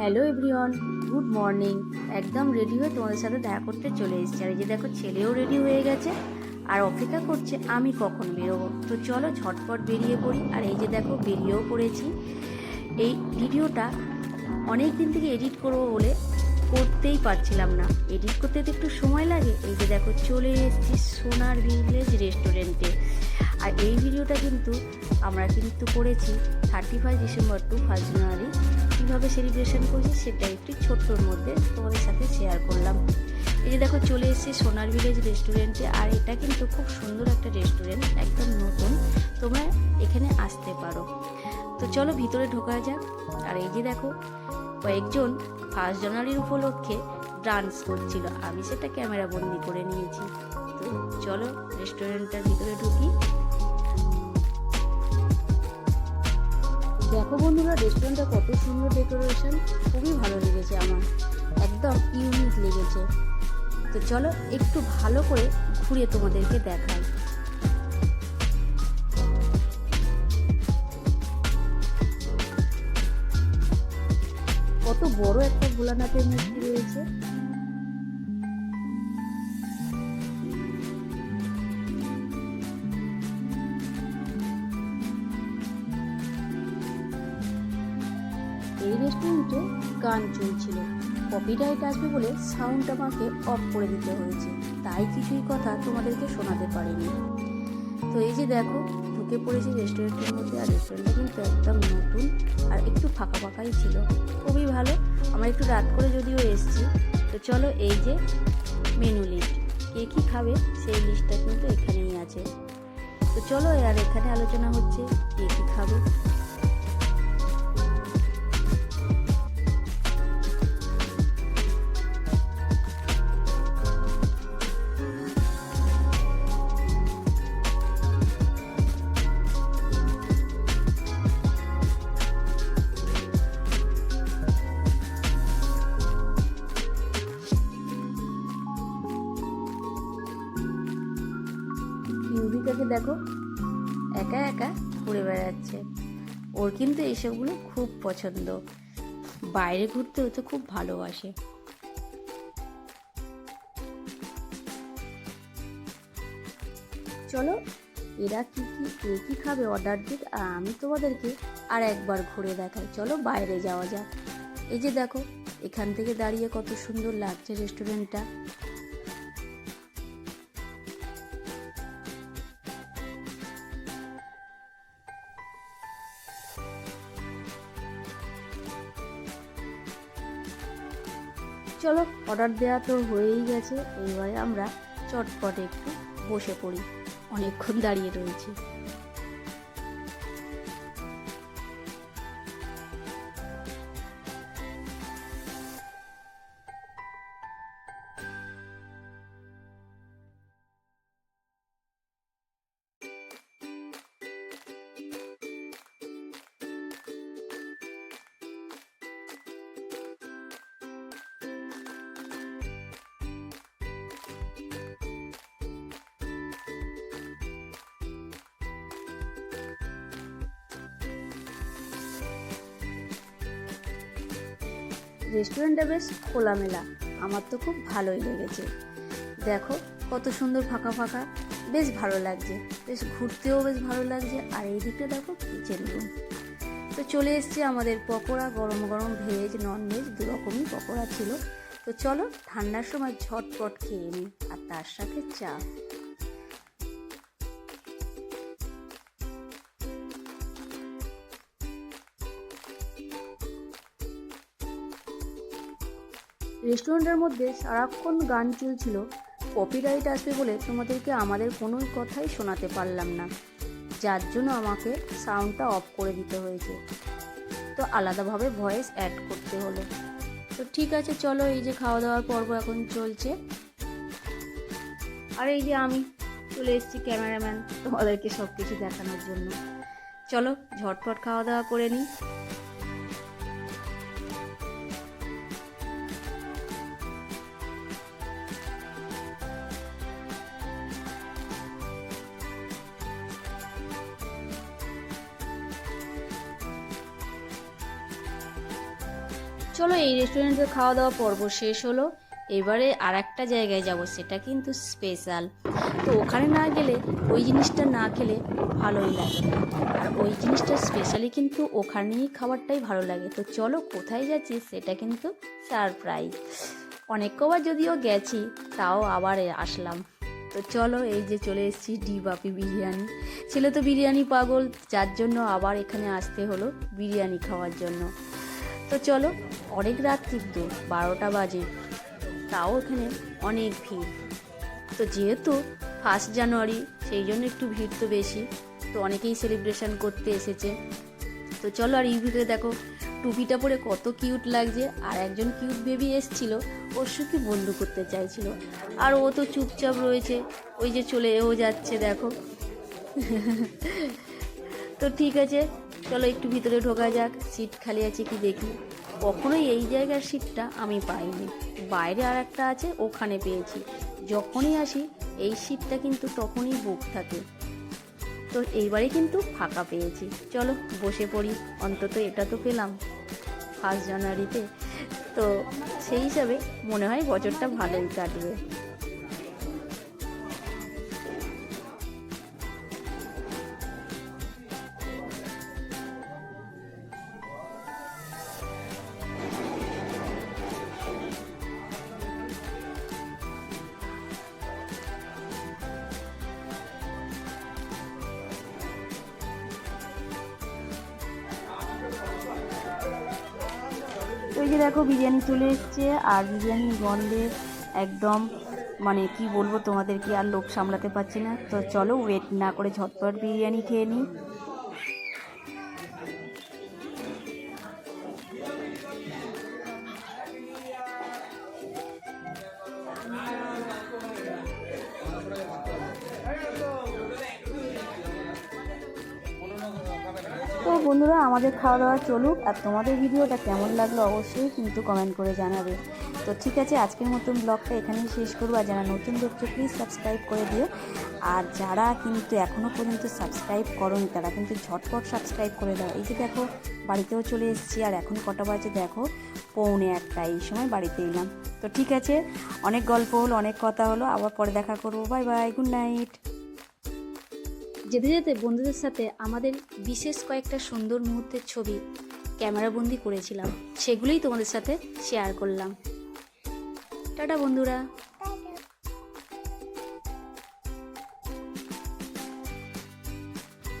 Hello everyone, good morning. একদম ready হয়ে তোমাদের সাথে দেখা করতে চলে এসেছি। আর এই যে দেখো, ছেলেও রেডি হয়ে গেছে, আর অপেক্ষা করছে, আমি কখন বেরোবো? তো চলো ঝটপট বেরিয়ে পড়ি। আর এই যে দেখো, বেরিয়েও পড়েছি। এই ভিডিওটা অনেক দিন থেকে এডিট করব বলে করতেই পারছিলাম না। এডিট করতে তো একটু সময় লাগে। এই যে দেখো, চলে এসেছি সোনার ভিলেজ রেস্টুরেন্টে আর এই ভিডিওটা কিন্তু আমরা কিন্তু করেছি thirty five December to first January কীভাবে সেলিব্রেশন করছি সেটা একটি ছোট্টর মধ্যে তোমাদের সাথে শেয়ার করলাম। এই যে দেখো, চলে এসেছি সোনার ভিলেজ রেস্টুরেন্টে আর এটা কিন্তু খুব সুন্দর একটা রেস্টুরেন্ট একদম নতুন। তোমরা এখানে আসতে পারো। তো চলো ভিতরে ঢোকা যাক। আর এই যে দেখো, কয়েকজন ফার্স্ট জানুয়ারির উপলক্ষে ডান্স করছিল। আমি সেটা ক্যামেরা বন্দি করে নিয়েছি। তো চলো রেস্টুরেন্টটার ভিতরে ঢুকি। দেখো বন্ধুরা রেস্টুরেন্টটা কত সুন্দর ডেকোরেশন খুবই ভালো লেগেছে আমার। একদম ইউনিক লেগেছে। তো চলো, একটু ভালো করে ঘুরে তোমাদেরকে দেখাই। কত বড় একটা ভোলানাথের মূর্তি রয়েছে। রেস্টুরেন্টে গান চলছিল। কপিরাইট আসবে বলে সাউন্ড আমাকে অফ করে দিতে হয়েছে। তাই কিছুই কথা তোমাদেরকে শোনাতে পারিনি। তো এই যে দেখো, ঢুকে পড়েছি রেস্টুরেন্টের মধ্যে আর রেস্টুরেন্টটা কিন্তু একদম নতুন আর একটু ফাঁকা ফাঁকাই ছিল। খুবই ভালো। আমরা একটু রাত করে যদিও এসছি। তো চলো এই যে মেনু লিস্ট কে কী খাবে সেই লিস্টটা কিন্তু এখানেই আছে। তো চলো আর এখানে আলোচনা হচ্ছে কে কী খাবে। ইউবিকাকে দেখো। একা একা ঘুরে বেড়াচ্ছে। ওর কিন্তু এসবগুলো খুব পছন্দ। বাইরে ঘুরতে ও তো খুব ভালোবাসে। চলো, এরা কি কি, কে কি খাবে অর্ডার দিক আর আমি তোমাদেরকে আর একবার ঘুরে দেখাই। চলো, বাইরে যাওয়া যাক। এই যে দেখো, এখান থেকে দাঁড়িয়ে কত সুন্দর লাগছে রেস্টুরেন্টটা চলো অর্ডার দেওয়া তো হয়েই গেছে। এইবারে আমরা চটপটে একটু বসে পড়ি। অনেকক্ষণ দাঁড়িয়ে রয়েছি। রেস্টুরেন্টটা বেশ খোলামেলা। আমার তো খুব ভালোই লেগেছে। দেখো, কত সুন্দর ফাঁকা ফাঁকা। বেশ ভালো লাগছে। বেশ ঘুরতেও বেশ ভালো লাগছে। আর এই দিকটা দেখো কিচেন রুম তো চলে এসছে আমাদের পকোড়া, গরম গরম ভেজ নন ভেজ দু রকমই পকোড়া ছিল। তো চলো, ঠান্ডার সময় ঝটপট খেয়ে নিই। আর তার সাথে চা। রেস্টুরেন্টের মধ্যে সারাক্ষণ গান চলছিল। কপিরাইট আসবে বলে তোমাদেরকে আমাদের কোনো কথাই শোনাতে পারলাম না। যার জন্য আমাকে সাউন্ডটা অফ করে দিতে হয়েছে। তো আলাদাভাবে ভয়েস অ্যাড করতে হলো। তো ঠিক আছে, চলো এই যে খাওয়া দাওয়ার পর্ব এখন চলছে। আর এই যে আমি চলে এসেছি ক্যামেরাম্যান তোমাদেরকে সব কিছু দেখানোর জন্য। চলো ঝটপট খাওয়া দাওয়া করে নিই। চলো এই রেস্টুরেন্টে খাওয়া দাওয়া পর্ব শেষ হলো। এবারে আর একটা জায়গায় যাব, সেটা কিন্তু স্পেশাল তো ওখানে না গেলে ওই জিনিসটা না খেলে ভালোই লাগে। আর ওই জিনিসটা স্পেশালি কিন্তু ওখানেই খাবারটাই ভালো লাগে। তো চলো কোথায় যাচ্ছি সেটা কিন্তু সারপ্রাইজ অনেক কবার যদিও গেছি, তাও আবার আসলাম। তো চলো এই যে চলে এসেছি ডি বাপি বিরিয়ানি। ছেলে তো বিরিয়ানি পাগল, যার জন্য আবার এখানে আসতে হলো বিরিয়ানি খাওয়ার জন্য। তো চলো, অনেক রাত কিন্তু, বারোটা বাজে। তাও এখানে অনেক ভিড়। তো যেহেতু ফার্স্ট জানুয়ারি সেই জন্য একটু ভিড় তো বেশি। তো অনেকেই সেলিব্রেশন করতে এসেছে। তো চলো আর ইউভিতে দেখো, টুপিটা পরে কত কিউট লাগছে। আর একজন কিউট বেবি এসছিল, ওর সাথে বন্ধু করতে চাইছিল। আর ও তো চুপচাপ রয়েছে। ওই যে চলে এও যাচ্ছে, দেখো। তো ঠিক আছে চলো একটু ভিতরে ঢোকা যাক সিট খালি আছে কি দেখি। কখনোই এই জায়গার সিটটা আমি পাইনি। বাইরে আর একটা আছে, ওখানে পেয়েছি। যখনই আসি, এই সিটটা কিন্তু তখনই বুক থাকে। তো এইবারে কিন্তু ফাঁকা পেয়েছি। চলো বসে পড়ি, অন্তত এটা তো পেলাম। ফার্স্ট জানুয়ারিতে তো সেই হিসাবে মনে হয় বছরটা ভালোই কাটবে। যে দেখো বিরিয়ানি চলে এসছে, আর বিরিয়ানির গন্ধে একদম মানে কি বলব তোমাদের কি আর লোক সামলাতে পারছি না। তো চলো ওয়েট না করে ঝটপট বিরিয়ানি খেয়ে নিই। বন্ধুরা, আমাদের খাওয়া দাওয়া চলুক আর তোমাদের ভিডিওটা কেমন লাগল অবশ্যই কিন্তু কমেন্ট করে জানাবে। তো ঠিক আছে, আজকের মতন ব্লগটা এখানেই শেষ করব। আর যারা নতুন দেখছ প্লিজ সাবস্ক্রাইব করে দিও। আর যারা কিন্তু এখনও পর্যন্ত সাবস্ক্রাইব করনি, তারা কিন্তু ঝটপট সাবস্ক্রাইব করে দাও। এই যে দেখো, বাড়িতেও চলে এসেছি। আর এখন কটা বাজে দেখো, পৌনে একটা। এই সময় বাড়িতে এলাম। তো ঠিক আছে, অনেক গল্প হলো, অনেক কথা হলো। আবার পরে দেখা করব। বাই বাই গুড নাইট যেতে যেতে বন্ধুদের সাথে আমাদের বিশেষ কয়েকটা সুন্দর মুহূর্তের ছবি ক্যামেরাবন্দি করেছিলাম। সেগুলোই তোমাদের সাথে শেয়ার করলাম। টাটা বন্ধুরা।